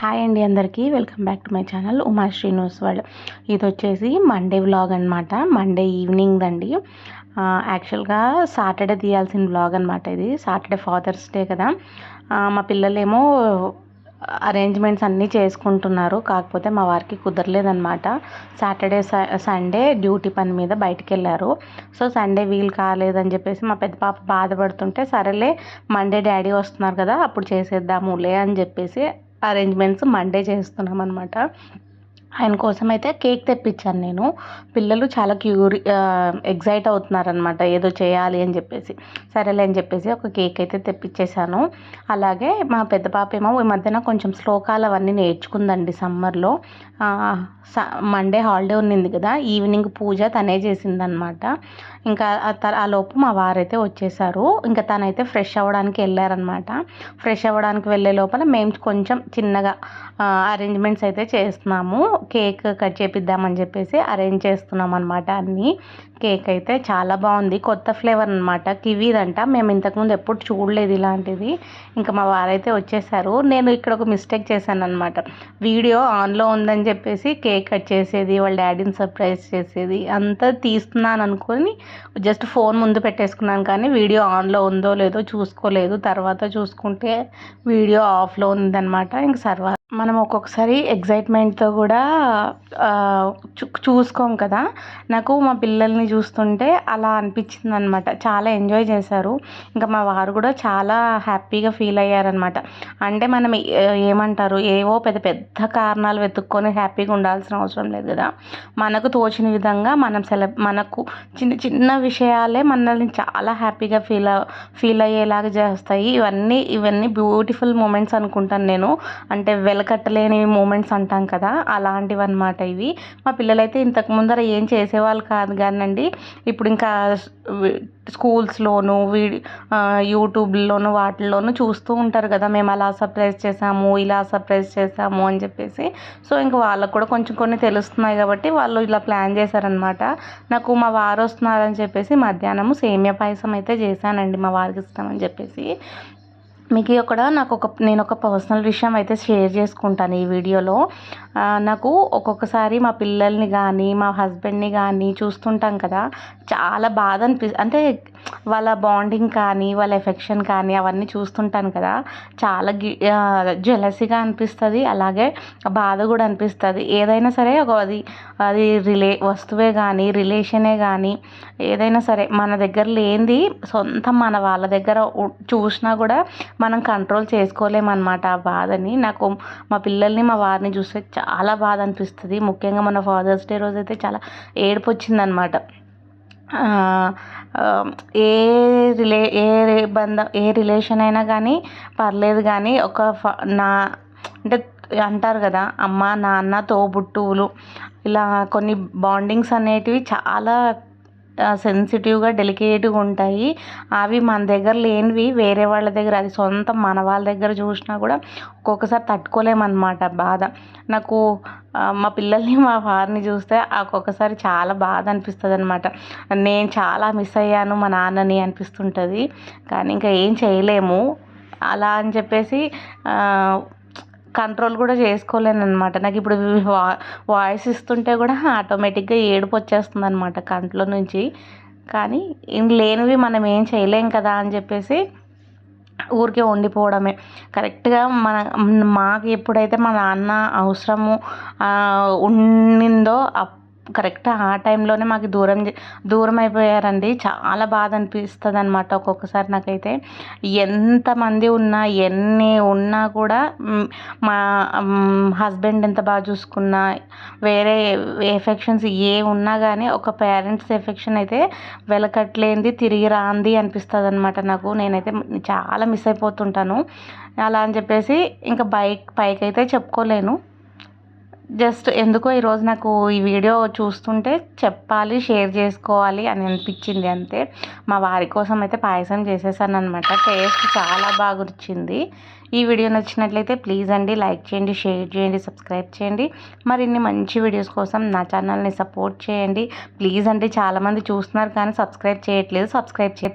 Hi అండి అందరికీ. Welcome back to my channel Uma Srinivas world. ఇది వచ్చేసి మండే వ్లాగ్ అనమాట మండే ఈవినింగ్ అండి. యాక్చువల్గా సాటర్డే తీయాల్సిన వ్లాగ్ అనమాట ఇది. సాటర్డే ఫాదర్స్ డే కదా. మా పిల్లలేమో అరేంజ్మెంట్స్ అన్నీ చేసుకుంటున్నారు. కాకపోతే మా వారికి కుదరలేదన్నమాట. సాటర్డే సండే డ్యూటీ పని మీద బయటికి వెళ్ళారు సో సండే వీలు కాలేదని చెప్పేసి మా పెద్ద పాప బాధపడుతుంటే సరేలే మండే డాడీ వస్తున్నారు కదా అప్పుడు చేసేద్దాములే అని చెప్పేసి అరేంజ్మెంట్స్ మండే చేస్తున్నాం అనమాట ఆయన కోసం అయితే కేక్ తెప్పించాను నేను. పిల్లలు చాలా క్యూరి ఎగ్జైట్ అవుతున్నారనమాట ఏదో చేయాలి అని చెప్పేసి. సరేలే అని చెప్పేసి ఒక కేక్ అయితే తెప్పించేశాను. అలాగే మా పెద్ద పాప ఏమో ఈ మధ్యన కొంచెం శ్లోకాలు అవన్నీ నేర్చుకుందండి సమ్మర్లో. మండే హాలిడే ఉన్నింది కదా ఈవినింగ్ పూజ తనే చేసిందనమాట ఇంకా ఆ ఆ లోపు మా వారైతే వచ్చేసారు. ఇంకా తనైతే ఫ్రెష్ అవ్వడానికి వెళ్ళారనమాట ఫ్రెష్ అవ్వడానికి వెళ్ళే లోపల మేము కొంచెం చిన్నగా అరేంజ్మెంట్స్ అయితే చేస్తున్నాము. కేక్ కట్ చేపిద్దామని చెప్పేసి అరేంజ్ చేస్తున్నాం అనమాట అన్నీ. కేక్ అయితే చాలా బాగుంది. కొత్త ఫ్లేవర్ అనమాట కివీదంట. మేము ఇంతకుముందు ఎప్పుడు చూడలేదు ఇలాంటిది. ఇంకా మా వారైతే వచ్చేసారు. నేను ఇక్కడ ఒక మిస్టేక్ చేశాను అనమాట వీడియో ఆన్లో ఉందని చెప్పేసి కేక్ కట్ చేసేది వాళ్ళ డాడీని సర్ప్రైజ్ చేసేది అంతా తీస్తున్నాను అనుకొని జస్ట్ ఫోన్ ముందు పెట్టేసుకున్నాను కానీ వీడియో ఆన్లో ఉందో లేదో చూసుకోలేదు. తర్వాత చూసుకుంటే వీడియో ఆఫ్లో ఉందన్నమాట. ఇంక సర్వా మనం ఒక్కొక్కసారి ఎగ్జైట్మెంట్తో కూడా చూ చూసుకోం కదా. నాకు మా పిల్లల్ని చూస్తుంటే అలా అనిపించింది అనమాట చాలా ఎంజాయ్ చేశారు. ఇంకా మా వారు కూడా చాలా హ్యాపీగా ఫీల్ అయ్యారనమాట. అంటే మనం ఏమంటారు? ఏవో పెద్ద పెద్ద కారణాలు వెతుక్కొని హ్యాపీగా ఉండాల్సిన అవసరం లేదు కదా. మనకు తోచిన విధంగా మనం సెల మనకు చిన్న చిన్న విషయాలే మనల్ని చాలా హ్యాపీగా ఫీల్ ఫీల్ అయ్యేలాగా చేస్తాయి. ఇవన్నీ ఇవన్నీ బ్యూటిఫుల్ మూమెంట్స్ అనుకుంటాను నేను. అంటే వెలకట్టలేని మూమెంట్స్ అంటాం కదా అలాంటివి అనమాట ఇవి. మా పిల్లలైతే ఇంతకు ముందర ఏం చేసేవాళ్ళు కాదు కానండి. ఇప్పుడు ఇంకా స్కూల్స్లోను వీడి యూట్యూబ్లోను వాటిల్లోనూ చూస్తూ ఉంటారు కదా మేము అలా సర్ప్రైజ్ చేసాము ఇలా సర్ప్రైజ్ చేసాము అని చెప్పేసి. సో ఇంకా వాళ్ళకు కూడా కొంచెం కొన్ని తెలుస్తున్నాయి కాబట్టి వాళ్ళు ఇలా ప్లాన్ చేశారనమాట నాకు మా వారు వస్తున్నారని చెప్పేసి మధ్యాహ్నం సేమియా పాయసం అయితే చేశానండి మా వారికి ఇస్తామని చెప్పేసి. మీకు ఇక్కడ నాకు ఒక నేను ఒక పర్సనల్ విషయం అయితే షేర్ చేసుకుంటాను ఈ వీడియోలో. నాకు ఒక్కొక్కసారి మా పిల్లల్ని కానీ మా హస్బెండ్ని కానీ చూస్తుంటాం కదా చాలా బాధ అనిపి అంటే వాళ్ళ బాండింగ్ కానీ వాళ్ళ ఎఫెక్షన్ కానీ అవన్నీ చూస్తుంటాను కదా చాలా గి జెలసీగా అనిపిస్తుంది అలాగే బాధ కూడా అనిపిస్తుంది. ఏదైనా సరే ఒక అది అది రిలే వస్తువే కానీ రిలేషనే కానీ ఏదైనా సరే మన దగ్గర లేనిది సొంతం మన వాళ్ళ దగ్గర చూసినా కూడా మనం కంట్రోల్ చేసుకోలేమన్నమాట ఆ బాధని. నాకు మా పిల్లల్ని మా వారిని చూస్తే చాలా బాధ అనిపిస్తుంది. ముఖ్యంగా మన ఫాదర్స్ డే రోజు అయితే చాలా ఏడుపు వచ్చిందనమాట ఏ రిలే ఏ బంధం ఏ రిలేషన్ అయినా కానీ పర్లేదు కానీ ఒక ఫ- నా అంటే అంటారు కదా అమ్మ నాన్న తోబుట్టువులు ఇలా కొన్ని బాండింగ్స్ అనేటివి చాలా సెన్సిటివ్గా డెలికేట్గా ఉంటాయి. అవి మన దగ్గర లేనివి వేరే వాళ్ళ దగ్గర అది సొంతం మన వాళ్ళ దగ్గర చూసినా కూడా ఒక్కొక్కసారి తట్టుకోలేమన్నమాట బాధ. నాకు మా పిల్లల్ని మా వారిని చూస్తే ఒక్కొక్కసారి చాలా బాధ అనిపిస్తుంది అనమాట నేను చాలా మిస్ అయ్యాను మా నాన్నని అనిపిస్తుంటుంది. కానీ ఇంకా ఏం చేయలేము. అలా అని చెప్పేసి కంట్రోల్ కూడా చేసుకోలేను అనమాట నాకు ఇప్పుడు వా వాయిస్ ఇస్తుంటే కూడా ఆటోమేటిక్గా ఏడుపు వచ్చేస్తుంది అనమాట కంట్లో నుంచి. కానీ లేనివి మనం ఏం చేయలేం కదా అని చెప్పేసి ఊరికే ఉండిపోవడమే. కరెక్ట్గా మన మాకు ఎప్పుడైతే మా నాన్న అవసరము ఉండిందో అప్ కరెక్ట్ ఆ టైంలోనే మాకు దూరం చే- దూరం అయిపోయారండి చాలా బాధ అనిపిస్తుంది అనమాట ఒక్కొక్కసారి నాకైతే. ఎంతమంది ఉన్నా ఎన్ని ఉన్నా కూడా మా హస్బెండ్ ఎంత బాగా చూసుకున్నా వేరే ఎఫెక్షన్స్ ఏ ఉన్నా కానీ ఒక పేరెంట్స్ ఎఫెక్షన్ అయితే వెలకట్లేంది తిరిగి రాంది అనిపిస్తుంది అనమాట నాకు. నేనైతే చాలా మిస్ అయిపోతుంటాను. అలా అని చెప్పేసి ఇంకా బైక్ పైకి అయితే చెప్పుకోలేను. జస్ట్ ఎందుకో ఈరోజు నాకు ఈ వీడియో చూస్తుంటే చెప్పాలి షేర్ చేసుకోవాలి అని అనిపించింది అంతే. మా వారి కోసం అయితే పాయసం చేసేసాను అనమాట టేస్ట్ చాలా బాగా వచ్చింది ఈ వీడియో నచ్చినట్లయితే ప్లీజ్ అండి లైక్ చేయండి షేర్ చేయండి సబ్స్క్రైబ్ చేయండి. మరిన్ని మంచి వీడియోస్ కోసం నా ఛానల్ని సపోర్ట్ చేయండి. ప్లీజ్ అండి చాలామంది చూస్తున్నారు కానీ సబ్స్క్రైబ్ చేయట్లేదు. సబ్స్క్రైబ్ చే